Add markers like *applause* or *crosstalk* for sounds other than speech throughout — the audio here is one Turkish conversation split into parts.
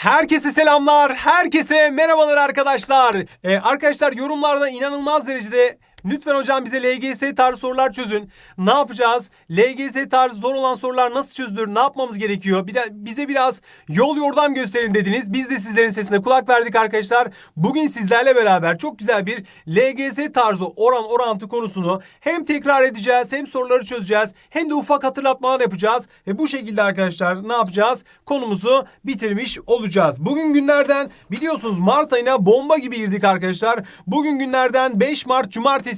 Herkese selamlar, herkese merhabalar arkadaşlar. Ee, arkadaşlar yorumlarda inanılmaz derecede lütfen hocam bize LGS tarzı sorular çözün. Ne yapacağız? LGS tarzı zor olan sorular nasıl çözülür? Ne yapmamız gerekiyor? Bir de, bize biraz yol yordam gösterin dediniz. Biz de sizlerin sesine kulak verdik arkadaşlar. Bugün sizlerle beraber çok güzel bir LGS tarzı oran orantı konusunu hem tekrar edeceğiz hem soruları çözeceğiz hem de ufak hatırlatmalar yapacağız. Ve bu şekilde arkadaşlar ne yapacağız? Konumuzu bitirmiş olacağız. Bugün günlerden biliyorsunuz Mart ayına bomba gibi girdik arkadaşlar. Bugün günlerden 5 Mart Cumartesi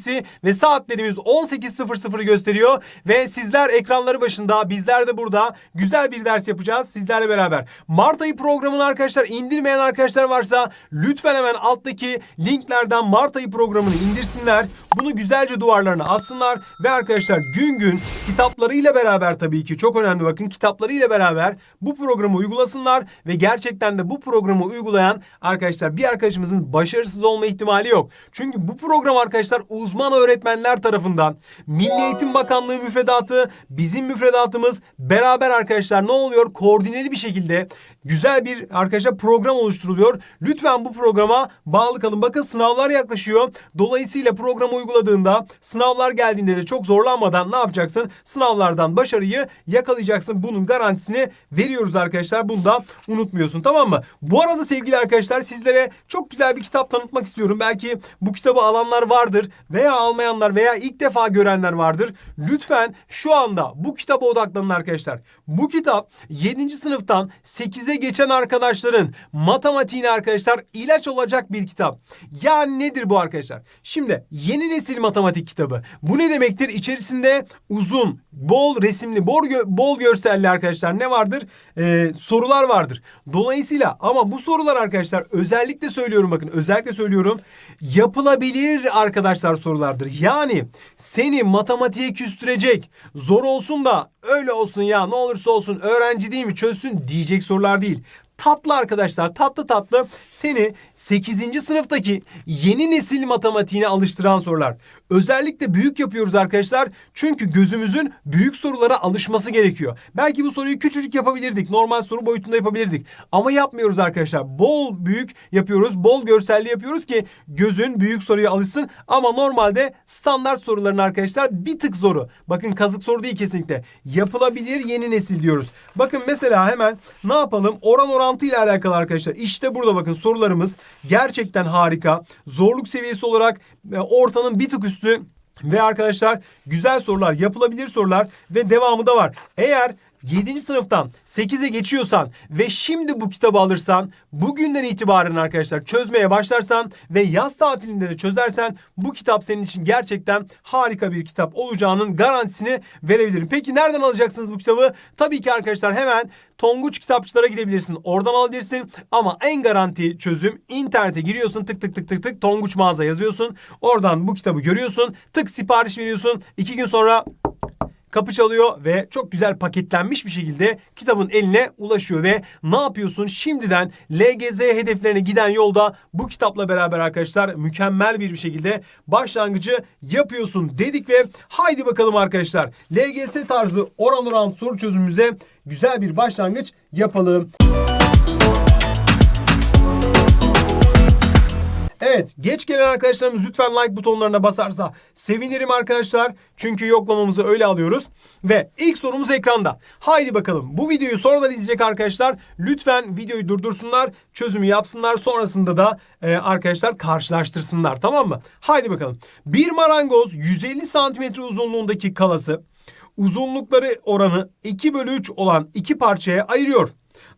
ve saatlerimiz 18.00 gösteriyor. Ve sizler ekranları başında bizler de burada güzel bir ders yapacağız sizlerle beraber. Mart ayı programını arkadaşlar indirmeyen arkadaşlar varsa lütfen hemen alttaki linklerden Mart ayı programını indirsinler. Bunu güzelce duvarlarına assınlar ve arkadaşlar gün gün kitaplarıyla beraber tabii ki çok önemli bakın kitaplarıyla beraber bu programı uygulasınlar ve gerçekten de bu programı uygulayan arkadaşlar bir arkadaşımızın başarısız olma ihtimali yok. Çünkü bu program arkadaşlar uzman öğretmenler tarafından Milli Eğitim Bakanlığı müfredatı bizim müfredatımız beraber arkadaşlar ne oluyor? Koordineli bir şekilde güzel bir arkadaşlar program oluşturuluyor. Lütfen bu programa bağlı kalın. Bakın sınavlar yaklaşıyor. Dolayısıyla programı uyguladığında sınavlar geldiğinde de çok zorlanmadan ne yapacaksın? Sınavlardan başarıyı yakalayacaksın. Bunun garantisini veriyoruz arkadaşlar. Bunu da unutmuyorsun tamam mı? Bu arada sevgili arkadaşlar sizlere çok güzel bir kitap tanıtmak istiyorum. Belki bu kitabı alanlar vardır veya almayanlar veya ilk defa görenler vardır. Lütfen şu anda bu kitaba odaklanın arkadaşlar. Bu kitap 7. sınıftan 8'e geçen arkadaşların matematiğine arkadaşlar ilaç olacak bir kitap. Yani nedir bu arkadaşlar? Şimdi yeni nesil matematik kitabı. Bu ne demektir? İçerisinde uzun, bol resimli, bol, gö- bol görselli arkadaşlar ne vardır? Ee, sorular vardır. Dolayısıyla ama bu sorular arkadaşlar özellikle söylüyorum bakın özellikle söylüyorum yapılabilir arkadaşlar sorulardır. Yani seni matematiğe küstürecek zor olsun da öyle olsun ya ne olursa olsun öğrenci değil mi çözsün diyecek sorular değil. Tatlı arkadaşlar tatlı tatlı seni 8. sınıftaki yeni nesil matematiğine alıştıran sorular. Özellikle büyük yapıyoruz arkadaşlar. Çünkü gözümüzün büyük sorulara alışması gerekiyor. Belki bu soruyu küçücük yapabilirdik. Normal soru boyutunda yapabilirdik. Ama yapmıyoruz arkadaşlar. Bol büyük yapıyoruz. Bol görselli yapıyoruz ki gözün büyük soruya alışsın. Ama normalde standart soruların arkadaşlar bir tık zoru. Bakın kazık soru değil kesinlikle. Yapılabilir yeni nesil diyoruz. Bakın mesela hemen ne yapalım? Oran orantı ile alakalı arkadaşlar. İşte burada bakın sorularımız gerçekten harika. Zorluk seviyesi olarak e, ortanın bir tık üstü ve arkadaşlar güzel sorular, yapılabilir sorular ve devamı da var. Eğer 7. sınıftan 8'e geçiyorsan ve şimdi bu kitabı alırsan bugünden itibaren arkadaşlar çözmeye başlarsan ve yaz tatilinde de çözersen bu kitap senin için gerçekten harika bir kitap olacağının garantisini verebilirim. Peki nereden alacaksınız bu kitabı? Tabii ki arkadaşlar hemen Tonguç kitapçılara gidebilirsin. Oradan alabilirsin. Ama en garanti çözüm internete giriyorsun tık tık tık tık tık Tonguç mağaza yazıyorsun. Oradan bu kitabı görüyorsun. Tık sipariş veriyorsun. İki gün sonra kapı çalıyor ve çok güzel paketlenmiş bir şekilde kitabın eline ulaşıyor ve ne yapıyorsun? Şimdiden LGS hedeflerine giden yolda bu kitapla beraber arkadaşlar mükemmel bir şekilde başlangıcı yapıyorsun dedik ve haydi bakalım arkadaşlar LGS tarzı oran oran soru çözümümüze güzel bir başlangıç yapalım. Evet geç gelen arkadaşlarımız lütfen like butonlarına basarsa sevinirim arkadaşlar. Çünkü yoklamamızı öyle alıyoruz. Ve ilk sorumuz ekranda. Haydi bakalım bu videoyu sonradan izleyecek arkadaşlar lütfen videoyu durdursunlar. Çözümü yapsınlar. Sonrasında da e, arkadaşlar karşılaştırsınlar tamam mı? Haydi bakalım. Bir marangoz 150 santimetre uzunluğundaki kalası uzunlukları oranı 2 bölü 3 olan iki parçaya ayırıyor.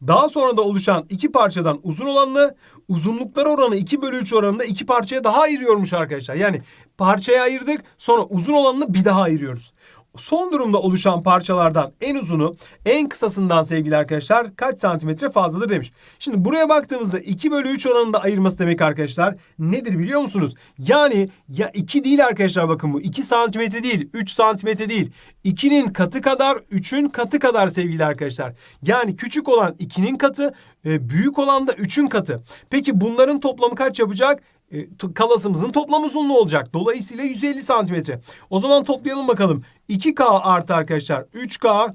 Daha sonra da oluşan iki parçadan uzun olanını uzunlukları oranı 2 bölü 3 oranında iki parçaya daha ayırıyormuş arkadaşlar. Yani parçaya ayırdık sonra uzun olanını bir daha ayırıyoruz. Son durumda oluşan parçalardan en uzunu en kısasından sevgili arkadaşlar kaç santimetre fazladır demiş. Şimdi buraya baktığımızda 2 bölü 3 oranında ayırması demek arkadaşlar nedir biliyor musunuz? Yani ya 2 değil arkadaşlar bakın bu 2 santimetre değil 3 santimetre değil. 2'nin katı kadar 3'ün katı kadar sevgili arkadaşlar. Yani küçük olan 2'nin katı e, büyük olan da 3'ün katı. Peki bunların toplamı kaç yapacak? E, kalasımızın toplam uzunluğu olacak. Dolayısıyla 150 santimetre. O zaman toplayalım bakalım. 2K artı arkadaşlar 3K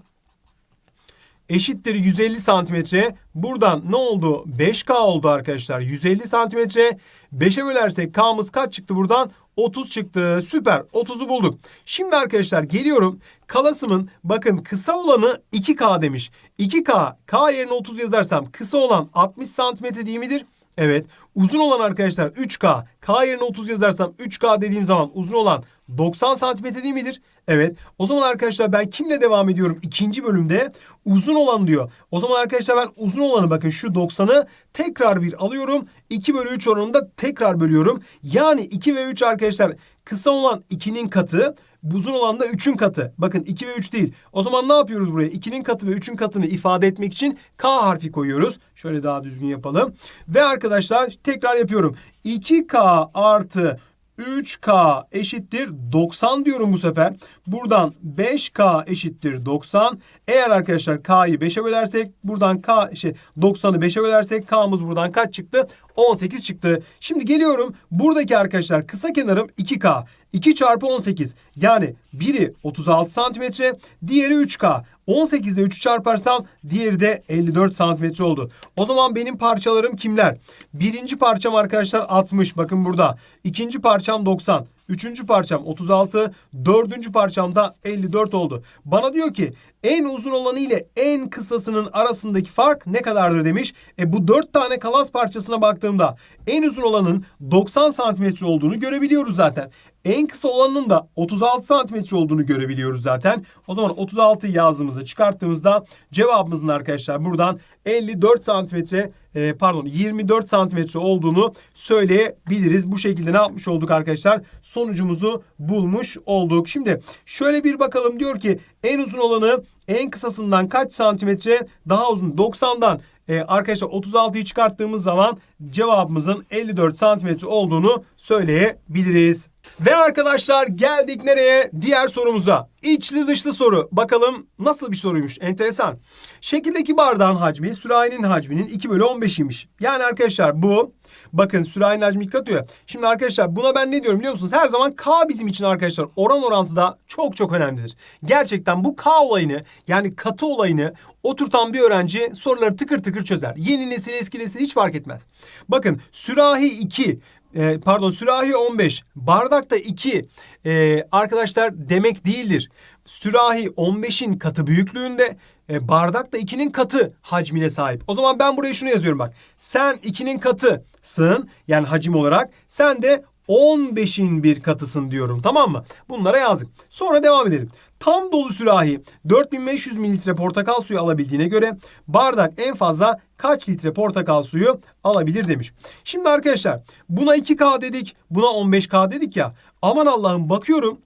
eşittir 150 santimetre. Buradan ne oldu? 5K oldu arkadaşlar. 150 santimetre. 5'e bölersek K'mız kaç çıktı buradan? 30 çıktı. Süper. 30'u bulduk. Şimdi arkadaşlar geliyorum. Kalasımın bakın kısa olanı 2K demiş. 2K K yerine 30 yazarsam kısa olan 60 santimetre değil midir? Evet. Uzun olan arkadaşlar 3K. K yerine 30 yazarsam 3K dediğim zaman uzun olan 90 santimetre değil midir? Evet. O zaman arkadaşlar ben kimle devam ediyorum? İkinci bölümde uzun olan diyor. O zaman arkadaşlar ben uzun olanı bakın şu 90'ı tekrar bir alıyorum. 2 bölü 3 oranında tekrar bölüyorum. Yani 2 ve 3 arkadaşlar kısa olan 2'nin katı uzun olan da 3'ün katı. Bakın 2 ve 3 değil. O zaman ne yapıyoruz buraya? 2'nin katı ve 3'ün katını ifade etmek için K harfi koyuyoruz. Şöyle daha düzgün yapalım. Ve arkadaşlar tekrar yapıyorum. 2K artı 3K eşittir 90 diyorum bu sefer. Buradan 5K eşittir 90. Eğer arkadaşlar K'yı 5'e bölersek buradan K şey 90'ı 5'e bölersek K'mız buradan kaç çıktı? 18 çıktı. Şimdi geliyorum. Buradaki arkadaşlar kısa kenarım 2K. 2 çarpı 18 yani biri 36 santimetre diğeri 3K. 18 ile 3'ü çarparsam diğeri de 54 santimetre oldu. O zaman benim parçalarım kimler? Birinci parçam arkadaşlar 60 bakın burada. İkinci parçam 90. Üçüncü parçam 36. Dördüncü parçam da 54 oldu. Bana diyor ki en uzun olanı ile en kısasının arasındaki fark ne kadardır demiş. E bu dört tane kalas parçasına baktığımda en uzun olanın 90 santimetre olduğunu görebiliyoruz zaten. En kısa olanının da 36 santimetre olduğunu görebiliyoruz zaten. O zaman 36 yazdığımızda çıkarttığımızda cevabımızın arkadaşlar buradan 54 santimetre e, pardon 24 santimetre olduğunu söyleyebiliriz. Bu şekilde ne yapmış olduk arkadaşlar? Sonucumuzu bulmuş olduk. Şimdi şöyle bir bakalım diyor ki en uzun olanı en kısasından kaç santimetre daha uzun? 90'dan e, arkadaşlar 36'yı çıkarttığımız zaman cevabımızın 54 santimetre olduğunu söyleyebiliriz. Ve arkadaşlar geldik nereye? Diğer sorumuza. İçli dışlı soru. Bakalım nasıl bir soruymuş. Enteresan. Şekildeki bardağın hacmi sürahinin hacminin 2 bölü 15'iymiş. Yani arkadaşlar bu bakın sürahinin hacmi iki katıyor. Şimdi arkadaşlar buna ben ne diyorum biliyor musunuz? Her zaman K bizim için arkadaşlar oran orantıda çok çok önemlidir. Gerçekten bu K olayını yani katı olayını oturtan bir öğrenci soruları tıkır tıkır çözer. Yeni nesil eski nesil hiç fark etmez. Bakın sürahi 2 e, pardon sürahi 15 bardakta 2 e, arkadaşlar demek değildir. Sürahi 15'in katı büyüklüğünde e, bardak da 2'nin katı hacmine sahip. O zaman ben buraya şunu yazıyorum bak. Sen 2'nin katısın yani hacim olarak sen de 15'in bir katısın diyorum tamam mı? Bunlara yazdık. Sonra devam edelim. Tam dolu sürahi 4500 mililitre portakal suyu alabildiğine göre bardak en fazla kaç litre portakal suyu alabilir demiş. Şimdi arkadaşlar buna 2K dedik buna 15K dedik ya. Aman Allah'ım bakıyorum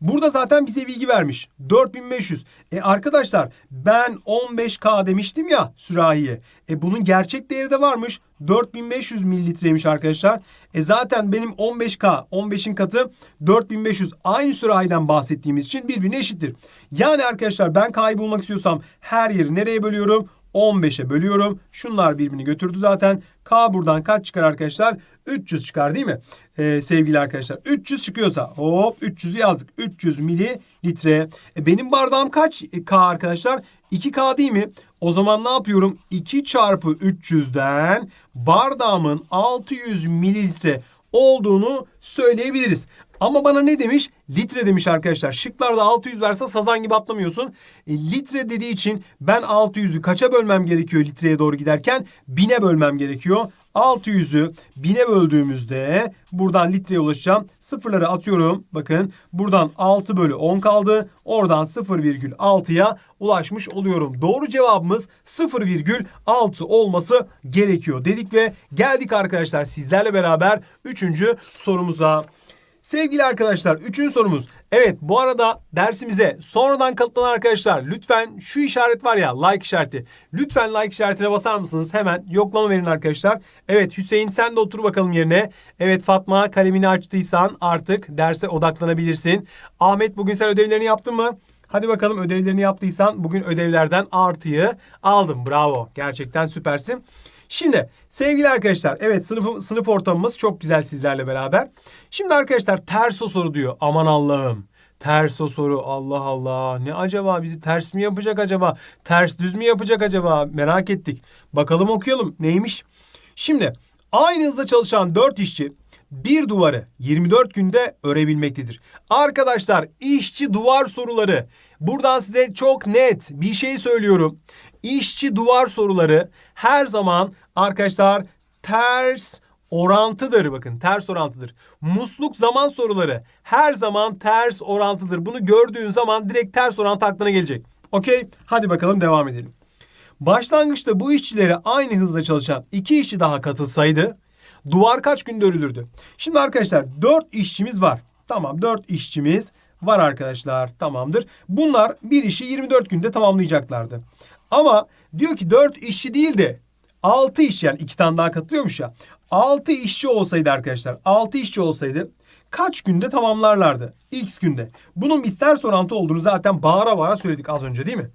Burada zaten bize bilgi vermiş. 4500. E arkadaşlar ben 15K demiştim ya sürahiye. E bunun gerçek değeri de varmış. 4500 mililitreymiş arkadaşlar. E zaten benim 15K 15'in katı 4500 aynı sürahiden bahsettiğimiz için birbirine eşittir. Yani arkadaşlar ben K'yı bulmak istiyorsam her yeri nereye bölüyorum? 15'e bölüyorum. Şunlar birbirini götürdü zaten. K buradan kaç çıkar arkadaşlar? 300 çıkar değil mi? Ee, sevgili arkadaşlar. 300 çıkıyorsa hop 300'ü yazdık. 300 mililitre. E, benim bardağım kaç K arkadaşlar? 2K değil mi? O zaman ne yapıyorum? 2 çarpı 300'den bardağımın 600 mililitre olduğunu söyleyebiliriz. Ama bana ne demiş? Litre demiş arkadaşlar. Şıklarda 600 verse sazan gibi atlamıyorsun. E, litre dediği için ben 600'ü kaça bölmem gerekiyor litreye doğru giderken? 1000'e bölmem gerekiyor. 600'ü 1000'e böldüğümüzde buradan litreye ulaşacağım. Sıfırları atıyorum. Bakın buradan 6 bölü 10 kaldı. Oradan 0,6'ya ulaşmış oluyorum. Doğru cevabımız 0,6 olması gerekiyor dedik ve geldik arkadaşlar sizlerle beraber 3. sorumuza. Sevgili arkadaşlar üçüncü sorumuz. Evet bu arada dersimize sonradan katılan arkadaşlar lütfen şu işaret var ya like işareti. Lütfen like işaretine basar mısınız? Hemen yoklama verin arkadaşlar. Evet Hüseyin sen de otur bakalım yerine. Evet Fatma kalemini açtıysan artık derse odaklanabilirsin. Ahmet bugün sen ödevlerini yaptın mı? Hadi bakalım ödevlerini yaptıysan bugün ödevlerden artıyı aldım. Bravo. Gerçekten süpersin. Şimdi sevgili arkadaşlar evet sınıf, sınıf ortamımız çok güzel sizlerle beraber. Şimdi arkadaşlar ters o soru diyor. Aman Allah'ım. Ters o soru. Allah Allah. Ne acaba? Bizi ters mi yapacak acaba? Ters düz mü yapacak acaba? Merak ettik. Bakalım okuyalım. Neymiş? Şimdi aynı hızda çalışan 4 işçi bir duvarı 24 günde örebilmektedir. Arkadaşlar işçi duvar soruları. Buradan size çok net bir şey söylüyorum. İşçi duvar soruları her zaman arkadaşlar ters orantıdır bakın ters orantıdır. Musluk zaman soruları her zaman ters orantıdır. Bunu gördüğün zaman direkt ters orantı aklına gelecek. Okey hadi bakalım devam edelim. Başlangıçta bu işçilere aynı hızla çalışan iki işçi daha katılsaydı duvar kaç günde örülürdü? Şimdi arkadaşlar 4 işçimiz var. Tamam 4 işçimiz var arkadaşlar tamamdır. Bunlar bir işi 24 günde tamamlayacaklardı. Ama diyor ki 4 işçi değil de 6 işçi yani 2 tane daha katılıyormuş ya. 6 işçi olsaydı arkadaşlar 6 işçi olsaydı kaç günde tamamlarlardı? X günde. Bunun bir ters orantı olduğunu zaten bağıra bağıra söyledik az önce değil mi?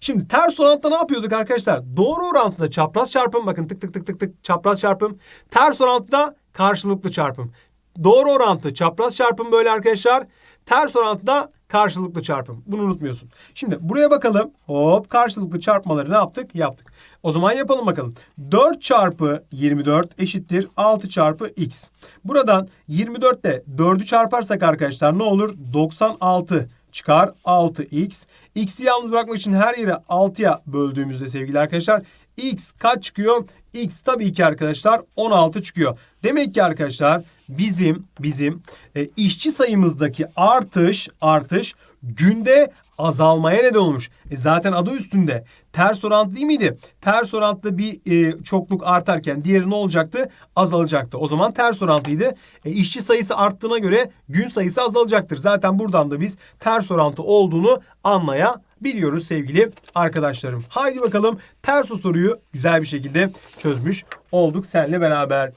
Şimdi ters orantıda ne yapıyorduk arkadaşlar? Doğru orantıda çapraz çarpım bakın tık tık tık tık tık çapraz çarpım. Ters orantıda karşılıklı çarpım. Doğru orantı çapraz çarpım böyle arkadaşlar. Ters orantıda karşılıklı çarpım. Bunu unutmuyorsun. Şimdi buraya bakalım. Hop karşılıklı çarpmaları ne yaptık? Yaptık. O zaman yapalım bakalım. 4 çarpı 24 eşittir 6 çarpı x. Buradan 24 ile 4'ü çarparsak arkadaşlar ne olur? 96 çıkar 6x. X'i yalnız bırakmak için her yere 6'ya böldüğümüzde sevgili arkadaşlar x kaç çıkıyor? X tabii ki arkadaşlar 16 çıkıyor. Demek ki arkadaşlar bizim bizim e, işçi sayımızdaki artış artış günde azalmaya neden olmuş. E zaten adı üstünde. Ters orantı değil miydi? Ters orantıda bir e, çokluk artarken diğeri ne olacaktı? Azalacaktı. O zaman ters orantıydı. E, işçi sayısı arttığına göre gün sayısı azalacaktır. Zaten buradan da biz ters orantı olduğunu anlayabiliyoruz sevgili arkadaşlarım. Haydi bakalım ters o soruyu güzel bir şekilde çözmüş olduk seninle beraber.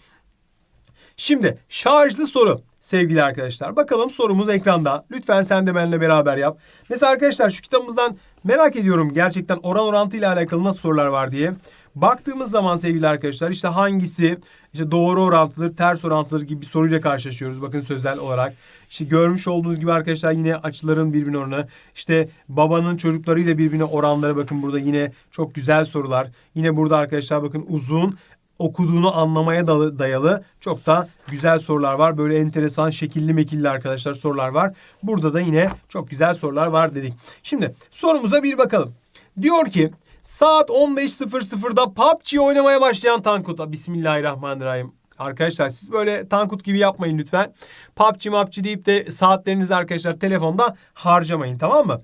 Şimdi şarjlı soru sevgili arkadaşlar. Bakalım sorumuz ekranda. Lütfen sen de benimle beraber yap. Mesela arkadaşlar şu kitabımızdan merak ediyorum gerçekten oran orantı ile alakalı nasıl sorular var diye. Baktığımız zaman sevgili arkadaşlar işte hangisi işte doğru orantıdır, ters orantıdır gibi bir soruyla karşılaşıyoruz. Bakın sözel olarak. İşte görmüş olduğunuz gibi arkadaşlar yine açıların birbirine oranı. İşte babanın çocuklarıyla birbirine oranları bakın burada yine çok güzel sorular. Yine burada arkadaşlar bakın uzun okuduğunu anlamaya dayalı çok da güzel sorular var. Böyle enteresan şekilli mekilli arkadaşlar sorular var. Burada da yine çok güzel sorular var dedik. Şimdi sorumuza bir bakalım. Diyor ki saat 15.00'da PUBG oynamaya başlayan Tankut. Bismillahirrahmanirrahim. Arkadaşlar siz böyle Tankut gibi yapmayın lütfen. PUBG mapçı deyip de saatlerinizi arkadaşlar telefonda harcamayın tamam mı?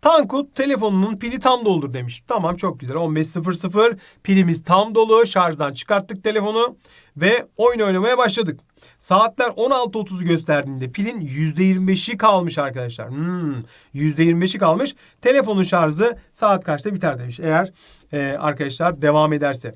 Tankut telefonunun pili tam doldur demiş. Tamam çok güzel. 15.00 pilimiz tam dolu. Şarjdan çıkarttık telefonu ve oyun oynamaya başladık. Saatler 16.30'u gösterdiğinde pilin %25'i kalmış arkadaşlar. Hmm, %25'i kalmış. Telefonun şarjı saat kaçta biter demiş. Eğer e, arkadaşlar devam ederse.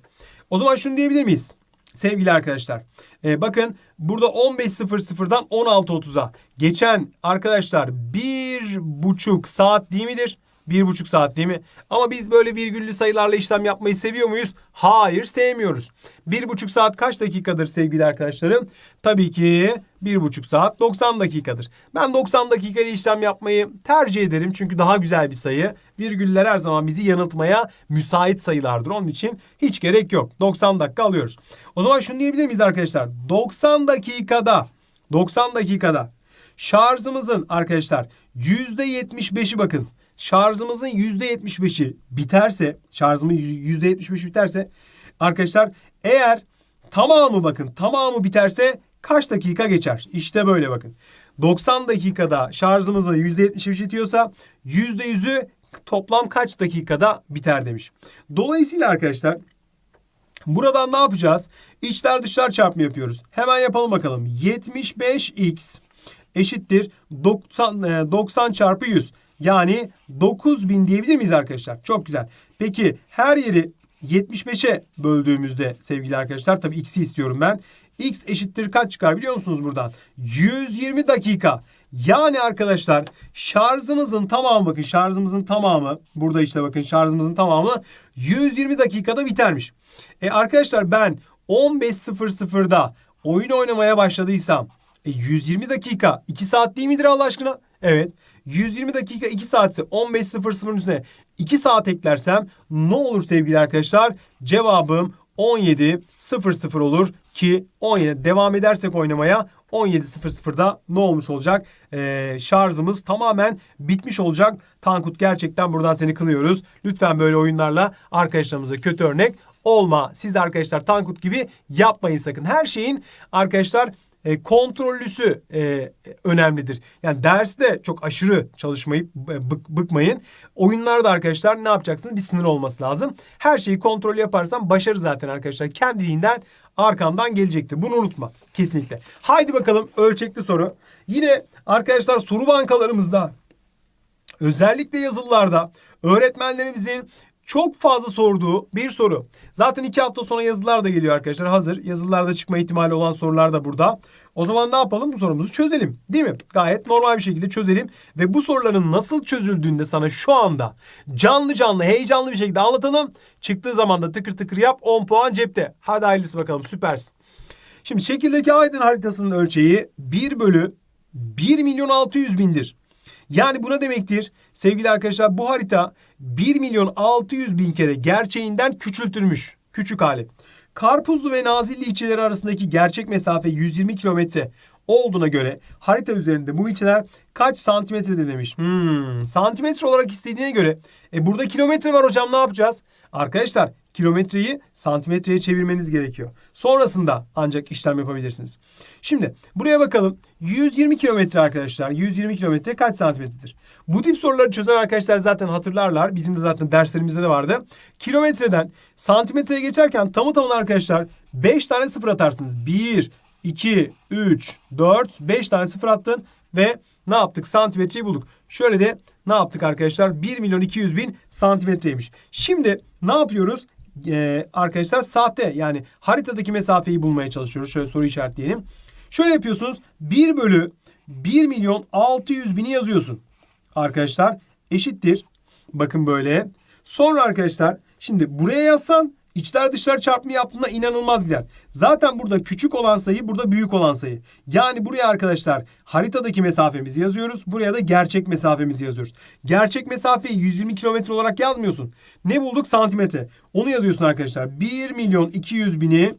O zaman şunu diyebilir miyiz? Sevgili arkadaşlar. E, bakın burada 15.00'dan 16.30'a geçen arkadaşlar bir buçuk saat değil midir? Bir buçuk saat değil mi? Ama biz böyle virgüllü sayılarla işlem yapmayı seviyor muyuz? Hayır sevmiyoruz. Bir buçuk saat kaç dakikadır sevgili arkadaşlarım? Tabii ki bir buçuk saat 90 dakikadır. Ben 90 dakikayla işlem yapmayı tercih ederim. Çünkü daha güzel bir sayı. Virgüller her zaman bizi yanıltmaya müsait sayılardır. Onun için hiç gerek yok. 90 dakika alıyoruz. O zaman şunu diyebilir miyiz arkadaşlar? 90 dakikada 90 dakikada şarjımızın arkadaşlar %75'i bakın şarjımızın %75'i biterse, şarjımın %75 biterse arkadaşlar eğer tamamı bakın tamamı biterse kaç dakika geçer? İşte böyle bakın. 90 dakikada şarjımızın %75 bitiyorsa %100'ü toplam kaç dakikada biter demiş. Dolayısıyla arkadaşlar buradan ne yapacağız? İçler dışlar çarpımı yapıyoruz. Hemen yapalım bakalım. 75x eşittir 90, 90 çarpı 100. Yani 9000 diyebilir miyiz arkadaşlar? Çok güzel. Peki her yeri 75'e böldüğümüzde sevgili arkadaşlar tabii x'i istiyorum ben. x eşittir kaç çıkar biliyor musunuz buradan? 120 dakika. Yani arkadaşlar şarjımızın tamamı bakın şarjımızın tamamı burada işte bakın şarjımızın tamamı 120 dakikada bitermiş. E arkadaşlar ben 15.00'da oyun oynamaya başladıysam E 120 dakika 2 saat değil midir Allah aşkına? Evet. 120 dakika 2 saatse 15.00'ın üstüne 2 saat eklersem ne olur sevgili arkadaşlar? Cevabım 17.00 olur ki 17 devam edersek oynamaya 17.00'da ne olmuş olacak? Ee, şarjımız tamamen bitmiş olacak. Tankut gerçekten buradan seni kılıyoruz. Lütfen böyle oyunlarla arkadaşlarımıza kötü örnek olma. Siz arkadaşlar Tankut gibi yapmayın sakın. Her şeyin arkadaşlar e, kontrollüsü e, önemlidir. Yani derste çok aşırı çalışmayıp e, bık, bıkmayın. Oyunlarda arkadaşlar ne yapacaksınız? Bir sınır olması lazım. Her şeyi kontrol yaparsan başarı zaten arkadaşlar. Kendiliğinden arkandan gelecektir. Bunu unutma kesinlikle. Haydi bakalım ölçekli soru. Yine arkadaşlar soru bankalarımızda özellikle yazılılarda öğretmenlerimizin çok fazla sorduğu bir soru. Zaten iki hafta sonra yazılar da geliyor arkadaşlar. Hazır. Yazılarda çıkma ihtimali olan sorular da burada. O zaman ne yapalım? Bu sorumuzu çözelim. Değil mi? Gayet normal bir şekilde çözelim. Ve bu soruların nasıl çözüldüğünde sana şu anda canlı canlı, heyecanlı bir şekilde anlatalım. Çıktığı zaman da tıkır tıkır yap. 10 puan cepte. Hadi hayırlısı bakalım. Süpersin. Şimdi şekildeki Aydın haritasının ölçeği 1 bölü 1 milyon 600 bindir. Yani buna demektir sevgili arkadaşlar bu harita 1 milyon 600 bin kere gerçeğinden küçültülmüş. Küçük hali. Karpuzlu ve Nazilli ilçeleri arasındaki gerçek mesafe 120 kilometre olduğuna göre harita üzerinde bu ilçeler kaç santimetre demiş. Hmm, santimetre olarak istediğine göre e burada kilometre var hocam ne yapacağız? Arkadaşlar kilometreyi santimetreye çevirmeniz gerekiyor. Sonrasında ancak işlem yapabilirsiniz. Şimdi buraya bakalım. 120 kilometre arkadaşlar. 120 kilometre kaç santimetredir? Bu tip soruları çözen arkadaşlar zaten hatırlarlar. Bizim de zaten derslerimizde de vardı. Kilometreden santimetreye geçerken tamı tamına arkadaşlar 5 tane sıfır atarsınız. 1, 2, 3, 4, 5 tane sıfır attın ve ne yaptık? Santimetreyi bulduk. Şöyle de ne yaptık arkadaşlar? 1 milyon 200 bin santimetreymiş. Şimdi ne yapıyoruz? Ee, arkadaşlar sahte yani haritadaki mesafeyi bulmaya çalışıyoruz. Şöyle soru işaretleyelim. Şöyle yapıyorsunuz. 1 bölü 1 milyon 600 bini yazıyorsun. Arkadaşlar eşittir. Bakın böyle. Sonra arkadaşlar şimdi buraya yazsan İçler dışlar çarpımı yaptığında inanılmaz gider. Zaten burada küçük olan sayı burada büyük olan sayı. Yani buraya arkadaşlar haritadaki mesafemizi yazıyoruz. Buraya da gerçek mesafemizi yazıyoruz. Gerçek mesafeyi 120 kilometre olarak yazmıyorsun. Ne bulduk? Santimetre. Onu yazıyorsun arkadaşlar. 1 milyon 200 bini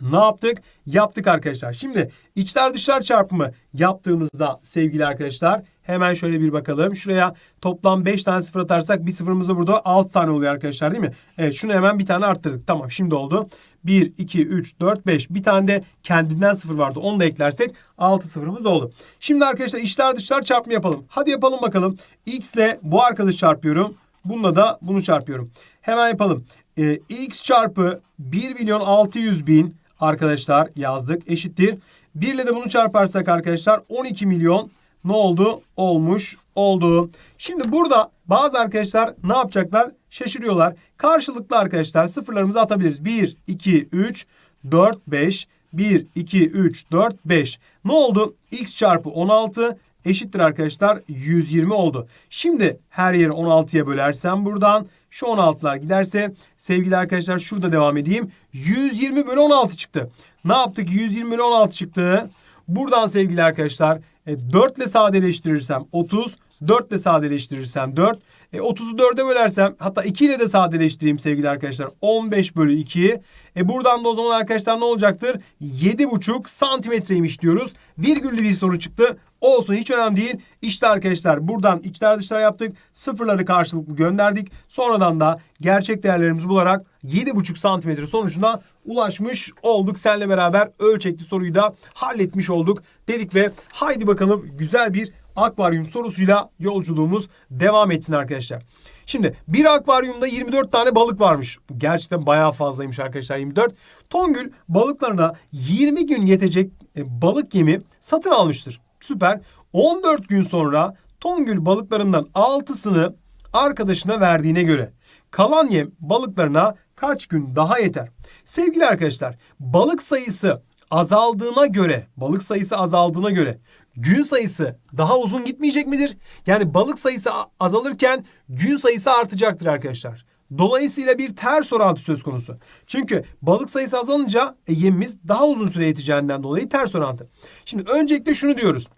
ne yaptık? Yaptık arkadaşlar. Şimdi içler dışlar çarpımı yaptığımızda sevgili arkadaşlar hemen şöyle bir bakalım. Şuraya toplam 5 tane sıfır atarsak bir sıfırımız da burada 6 tane oluyor arkadaşlar değil mi? Evet şunu hemen bir tane arttırdık. Tamam şimdi oldu. 1, 2, 3, 4, 5. Bir tane de kendinden sıfır vardı. Onu da eklersek 6 sıfırımız oldu. Şimdi arkadaşlar içler dışlar çarpımı yapalım. Hadi yapalım bakalım. X ile bu arkadaşı çarpıyorum. Bununla da bunu çarpıyorum. Hemen yapalım. Ee, X çarpı 1 milyon 600 bin arkadaşlar yazdık. Eşittir. 1 ile de bunu çarparsak arkadaşlar 12 milyon ne oldu? Olmuş oldu. Şimdi burada bazı arkadaşlar ne yapacaklar? Şaşırıyorlar. Karşılıklı arkadaşlar sıfırlarımızı atabiliriz. 1, 2, 3, 4, 5. 1, 2, 3, 4, 5. Ne oldu? X çarpı 16 eşittir arkadaşlar 120 oldu. Şimdi her yeri 16'ya bölersem buradan şu 16'lar giderse sevgili arkadaşlar şurada devam edeyim. 120 bölü 16 çıktı. Ne yaptık? 120 bölü 16 çıktı. Buradan sevgili arkadaşlar e, 4 ile sadeleştirirsem 30. 4 ile sadeleştirirsem 4. E, 30'u 4'e bölersem hatta 2 ile de sadeleştireyim sevgili arkadaşlar. 15 bölü 2. E, buradan da o zaman arkadaşlar ne olacaktır? 7,5 santimetreymiş diyoruz. Virgüllü bir soru çıktı. Olsun hiç önemli değil. İşte arkadaşlar buradan içler dışlar yaptık. Sıfırları karşılıklı gönderdik. Sonradan da gerçek değerlerimizi bularak 7,5 santimetre sonucuna ulaşmış olduk. Seninle beraber ölçekli soruyu da halletmiş olduk dedik ve haydi bakalım güzel bir akvaryum sorusuyla yolculuğumuz devam etsin arkadaşlar. Şimdi bir akvaryumda 24 tane balık varmış. Gerçekten bayağı fazlaymış arkadaşlar 24. Tongül balıklarına 20 gün yetecek e, balık yemi satın almıştır. Süper. 14 gün sonra Tongül balıklarından 6'sını arkadaşına verdiğine göre kalan yem balıklarına kaç gün daha yeter? Sevgili arkadaşlar balık sayısı azaldığına göre, balık sayısı azaldığına göre gün sayısı daha uzun gitmeyecek midir? Yani balık sayısı azalırken gün sayısı artacaktır arkadaşlar. Dolayısıyla bir ters orantı söz konusu. Çünkü balık sayısı azalınca e, yemimiz daha uzun süre yeteceğinden dolayı ters orantı. Şimdi öncelikle şunu diyoruz.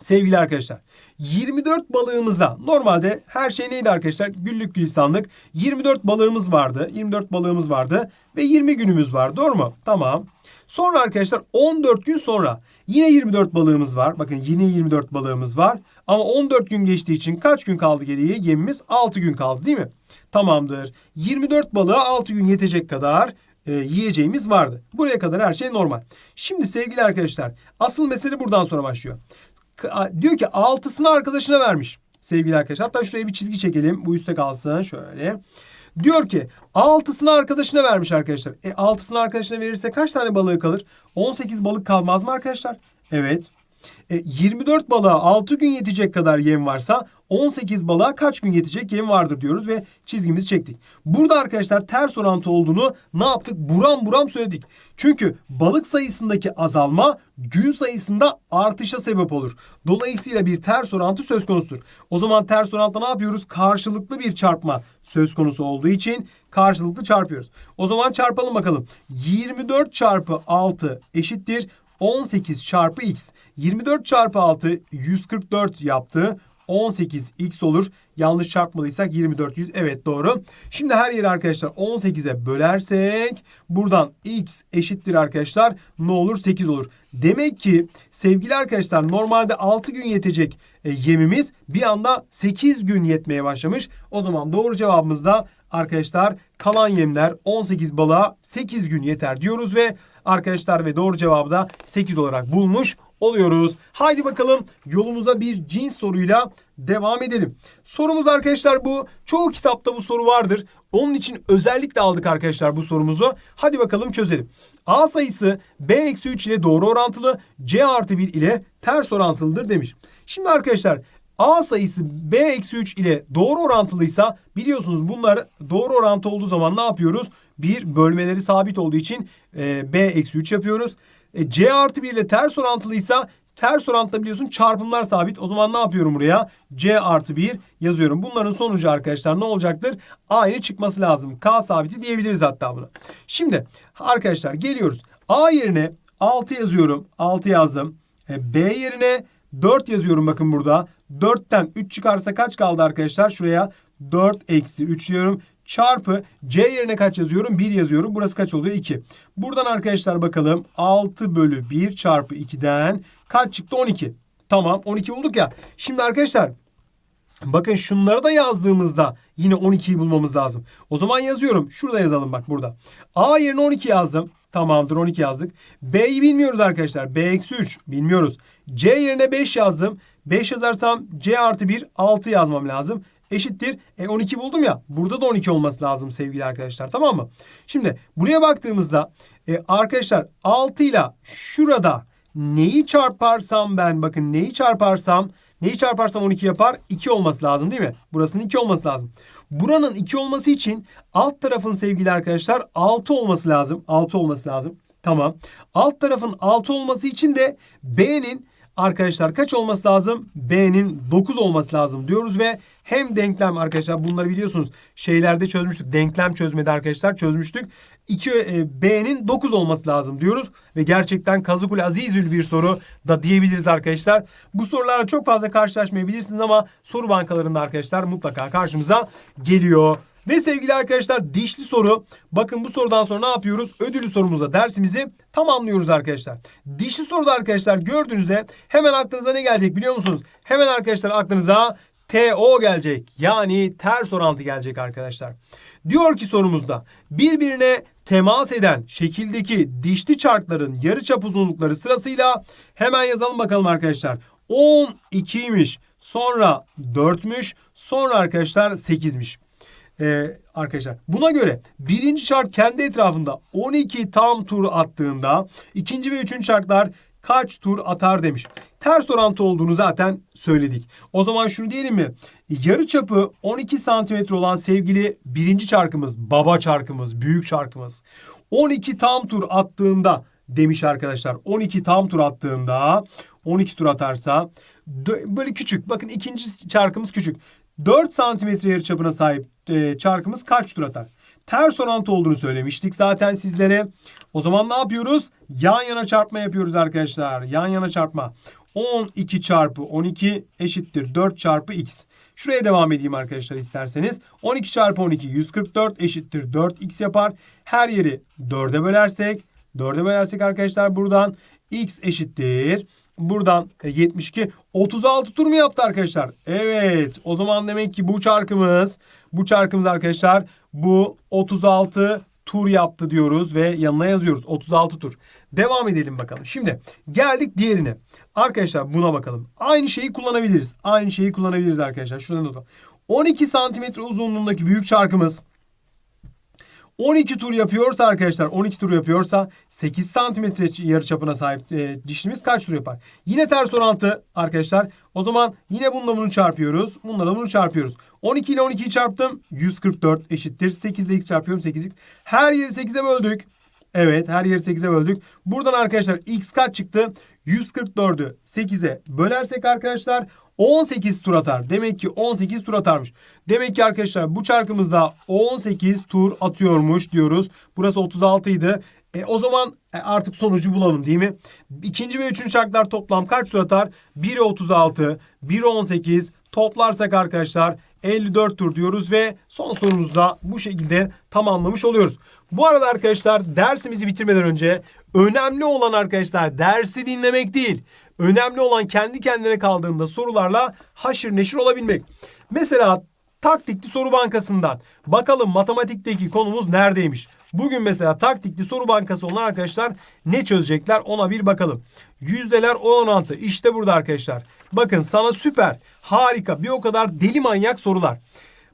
Sevgili arkadaşlar 24 balığımıza normalde her şey neydi arkadaşlar? Güllük gülistanlık 24 balığımız vardı. 24 balığımız vardı ve 20 günümüz var. Doğru mu? Tamam. Sonra arkadaşlar 14 gün sonra yine 24 balığımız var. Bakın yine 24 balığımız var. Ama 14 gün geçtiği için kaç gün kaldı geriye? Yemimiz 6 gün kaldı değil mi? Tamamdır. 24 balığa 6 gün yetecek kadar e, yiyeceğimiz vardı. Buraya kadar her şey normal. Şimdi sevgili arkadaşlar asıl mesele buradan sonra başlıyor. Diyor ki altısını arkadaşına vermiş sevgili arkadaşlar. Hatta şuraya bir çizgi çekelim. Bu üstte kalsın şöyle. Diyor ki altısını arkadaşına vermiş arkadaşlar. E altısını arkadaşına verirse kaç tane balığı kalır? 18 balık kalmaz mı arkadaşlar? Evet. E, 24 balığa 6 gün yetecek kadar yem varsa 18 balığa kaç gün yetecek yem vardır diyoruz ve çizgimizi çektik. Burada arkadaşlar ters orantı olduğunu ne yaptık? Buram buram söyledik. Çünkü balık sayısındaki azalma gün sayısında artışa sebep olur. Dolayısıyla bir ters orantı söz konusudur. O zaman ters orantıda ne yapıyoruz? Karşılıklı bir çarpma söz konusu olduğu için karşılıklı çarpıyoruz. O zaman çarpalım bakalım. 24 çarpı 6 eşittir 18 çarpı x. 24 çarpı 6 144 yaptı. 18x olur. Yanlış çarpmalıysak 2400. Evet doğru. Şimdi her yeri arkadaşlar 18'e bölersek buradan x eşittir arkadaşlar. Ne olur? 8 olur. Demek ki sevgili arkadaşlar normalde 6 gün yetecek e, yemimiz bir anda 8 gün yetmeye başlamış. O zaman doğru cevabımız da arkadaşlar kalan yemler 18 balığa 8 gün yeter diyoruz ve arkadaşlar ve doğru cevabı da 8 olarak bulmuş oluyoruz. Haydi bakalım yolumuza bir cins soruyla devam edelim. Sorumuz arkadaşlar bu. Çoğu kitapta bu soru vardır. Onun için özellikle aldık arkadaşlar bu sorumuzu. Hadi bakalım çözelim. A sayısı B-3 ile doğru orantılı, C artı 1 ile ters orantılıdır demiş. Şimdi arkadaşlar A sayısı B-3 ile doğru orantılıysa biliyorsunuz bunlar doğru orantı olduğu zaman ne yapıyoruz? Bir bölmeleri sabit olduğu için e, B-3 yapıyoruz. E, C artı 1 ile ters orantılıysa ters orantıda biliyorsun çarpımlar sabit. O zaman ne yapıyorum buraya? C artı 1 yazıyorum. Bunların sonucu arkadaşlar ne olacaktır? Aynı çıkması lazım. K sabiti diyebiliriz hatta bunu. Şimdi arkadaşlar geliyoruz. A yerine 6 yazıyorum. 6 yazdım. E, B yerine 4 yazıyorum bakın burada. 4'ten 3 çıkarsa kaç kaldı arkadaşlar? Şuraya 4 eksi 3 diyorum. Çarpı C yerine kaç yazıyorum? 1 yazıyorum. Burası kaç oluyor? 2. Buradan arkadaşlar bakalım. 6 bölü 1 çarpı 2'den kaç çıktı? 12. Tamam 12 bulduk ya. Şimdi arkadaşlar Bakın şunları da yazdığımızda yine 12'yi bulmamız lazım. O zaman yazıyorum. Şurada yazalım bak burada. A yerine 12 yazdım. Tamamdır 12 yazdık. B'yi bilmiyoruz arkadaşlar. B eksi 3 bilmiyoruz. C yerine 5 yazdım. 5 yazarsam C artı 1 6 yazmam lazım. Eşittir. E 12 buldum ya. Burada da 12 olması lazım sevgili arkadaşlar. Tamam mı? Şimdi buraya baktığımızda e, arkadaşlar 6 ile şurada neyi çarparsam ben bakın neyi çarparsam Neyi çarparsam 12 yapar? 2 olması lazım değil mi? Burasının 2 olması lazım. Buranın 2 olması için alt tarafın sevgili arkadaşlar 6 olması lazım. 6 olması lazım. Tamam. Alt tarafın 6 olması için de B'nin arkadaşlar kaç olması lazım? B'nin 9 olması lazım diyoruz ve hem denklem arkadaşlar bunları biliyorsunuz şeylerde çözmüştük. Denklem çözmede arkadaşlar çözmüştük. 2 e, B'nin 9 olması lazım diyoruz ve gerçekten kazıkul azizül bir soru da diyebiliriz arkadaşlar. Bu sorularla çok fazla karşılaşmayabilirsiniz ama soru bankalarında arkadaşlar mutlaka karşımıza geliyor. Ve sevgili arkadaşlar dişli soru. Bakın bu sorudan sonra ne yapıyoruz? Ödüllü sorumuzda dersimizi tamamlıyoruz arkadaşlar. Dişli soruda arkadaşlar gördüğünüzde hemen aklınıza ne gelecek biliyor musunuz? Hemen arkadaşlar aklınıza TO gelecek. Yani ters orantı gelecek arkadaşlar. Diyor ki sorumuzda birbirine temas eden şekildeki dişli çarkların yarıçap uzunlukları sırasıyla hemen yazalım bakalım arkadaşlar. 12'ymiş. Sonra 4'müş. Sonra arkadaşlar 8'miş. Ee, arkadaşlar buna göre birinci çark kendi etrafında 12 tam tur attığında ikinci ve üçüncü çarklar kaç tur atar demiş. Ters orantı olduğunu zaten söyledik. O zaman şunu diyelim mi? Yarı çapı 12 santimetre olan sevgili birinci çarkımız, baba çarkımız, büyük çarkımız 12 tam tur attığında demiş arkadaşlar. 12 tam tur attığında 12 tur atarsa böyle küçük. Bakın ikinci çarkımız küçük. 4 santimetre yarı çapına sahip e, çarkımız kaç tur atar? Ters orantı olduğunu söylemiştik zaten sizlere. O zaman ne yapıyoruz? Yan yana çarpma yapıyoruz arkadaşlar. Yan yana çarpma. 12 çarpı 12 eşittir 4 çarpı x. Şuraya devam edeyim arkadaşlar isterseniz. 12 çarpı 12 144 eşittir 4x yapar. Her yeri 4'e bölersek 4'e bölersek arkadaşlar buradan x eşittir. Buradan e, 72 36 tur mu yaptı arkadaşlar? Evet. O zaman demek ki bu çarkımız bu çarkımız arkadaşlar bu 36 tur yaptı diyoruz ve yanına yazıyoruz 36 tur. Devam edelim bakalım. Şimdi geldik diğerine. Arkadaşlar buna bakalım. Aynı şeyi kullanabiliriz. Aynı şeyi kullanabiliriz arkadaşlar. Şuradan notu. 12 santimetre uzunluğundaki büyük çarkımız 12 tur yapıyorsa arkadaşlar 12 tur yapıyorsa 8 santimetre yarı çapına sahip e, dişimiz kaç tur yapar? Yine ters orantı arkadaşlar. O zaman yine bununla bunu çarpıyoruz. Bununla bunu çarpıyoruz. 12 ile 12'yi çarptım. 144 eşittir. 8 ile x çarpıyorum 8x. Her yeri 8'e böldük. Evet her yeri 8'e böldük. Buradan arkadaşlar x kaç çıktı? 144'ü 8'e bölersek arkadaşlar 18 tur atar. Demek ki 18 tur atarmış. Demek ki arkadaşlar bu çarkımızda 18 tur atıyormuş diyoruz. Burası 36 idi. E, o zaman e, artık sonucu bulalım değil mi? İkinci ve üçüncü çarklar toplam kaç tur atar? 1'e 36, 1'e 18 toplarsak arkadaşlar 54 tur diyoruz ve son sorumuzu da bu şekilde tamamlamış oluyoruz. Bu arada arkadaşlar dersimizi bitirmeden önce önemli olan arkadaşlar dersi dinlemek değil. Önemli olan kendi kendine kaldığında sorularla haşır neşir olabilmek. Mesela taktikli soru bankasından bakalım matematikteki konumuz neredeymiş? Bugün mesela taktikli soru bankası olan arkadaşlar ne çözecekler ona bir bakalım. Yüzdeler orantı işte burada arkadaşlar. Bakın sana süper, harika bir o kadar deli manyak sorular.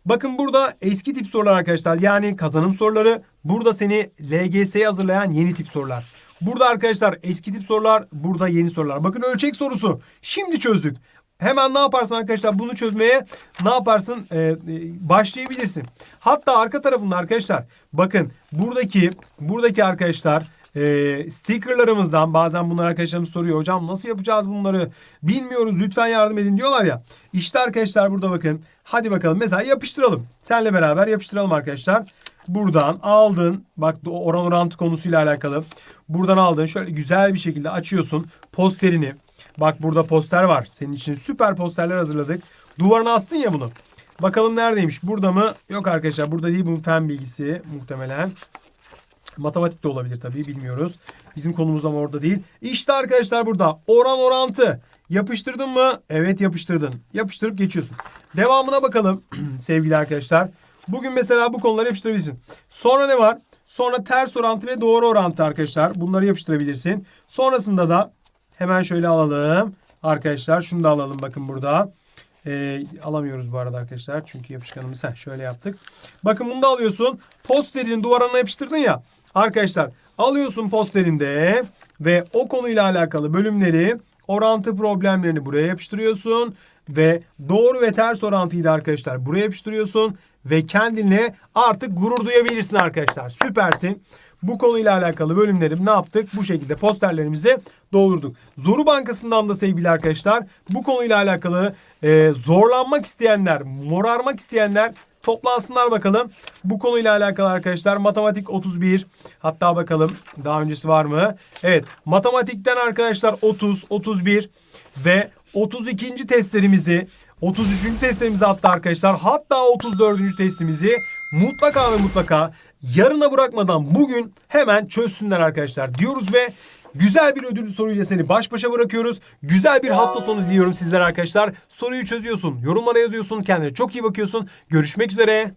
Bakın burada eski tip sorular arkadaşlar. Yani kazanım soruları. Burada seni LGS'ye hazırlayan yeni tip sorular. Burada arkadaşlar eski tip sorular. Burada yeni sorular. Bakın ölçek sorusu. Şimdi çözdük. Hemen ne yaparsın arkadaşlar bunu çözmeye ne yaparsın Ee, e, başlayabilirsin. Hatta arka tarafında arkadaşlar bakın buradaki buradaki arkadaşlar e, stickerlarımızdan bazen bunlar arkadaşlarımız soruyor. Hocam nasıl yapacağız bunları bilmiyoruz lütfen yardım edin diyorlar ya. İşte arkadaşlar burada bakın hadi bakalım mesela yapıştıralım. Senle beraber yapıştıralım arkadaşlar. Buradan aldın bak oran orantı konusuyla alakalı. Buradan aldın şöyle güzel bir şekilde açıyorsun posterini. Bak burada poster var. Senin için süper posterler hazırladık. Duvarına astın ya bunu. Bakalım neredeymiş? Burada mı? Yok arkadaşlar burada değil. Bu fen bilgisi muhtemelen. Matematik de olabilir tabii bilmiyoruz. Bizim konumuz ama orada değil. İşte arkadaşlar burada oran orantı. Yapıştırdın mı? Evet yapıştırdın. Yapıştırıp geçiyorsun. Devamına bakalım *clears throat* sevgili arkadaşlar. Bugün mesela bu konuları yapıştırabilirsin. Sonra ne var? Sonra ters orantı ve doğru orantı arkadaşlar. Bunları yapıştırabilirsin. Sonrasında da hemen şöyle alalım. Arkadaşlar şunu da alalım bakın burada. Ee, alamıyoruz bu arada arkadaşlar. Çünkü yapışkanımız heh, şöyle yaptık. Bakın bunu da alıyorsun. Posterini duvarına yapıştırdın ya. Arkadaşlar alıyorsun posterinde ve o konuyla alakalı bölümleri orantı problemlerini buraya yapıştırıyorsun ve doğru ve ters orantıyı da arkadaşlar buraya yapıştırıyorsun ve kendine artık gurur duyabilirsin arkadaşlar. Süpersin. Bu konuyla alakalı bölümlerim ne yaptık? Bu şekilde posterlerimizi doldurduk. Zoru Bankası'ndan da sevgili arkadaşlar bu konuyla alakalı e, zorlanmak isteyenler, morarmak isteyenler toplansınlar bakalım. Bu konuyla alakalı arkadaşlar matematik 31 hatta bakalım daha öncesi var mı? Evet matematikten arkadaşlar 30, 31 ve 32. testlerimizi 33. testlerimizi hatta arkadaşlar hatta 34. testimizi mutlaka ve mutlaka yarına bırakmadan bugün hemen çözsünler arkadaşlar diyoruz ve Güzel bir ödül soruyla seni baş başa bırakıyoruz. Güzel bir hafta sonu diliyorum sizlere arkadaşlar. Soruyu çözüyorsun, yorumlara yazıyorsun, kendine çok iyi bakıyorsun. Görüşmek üzere.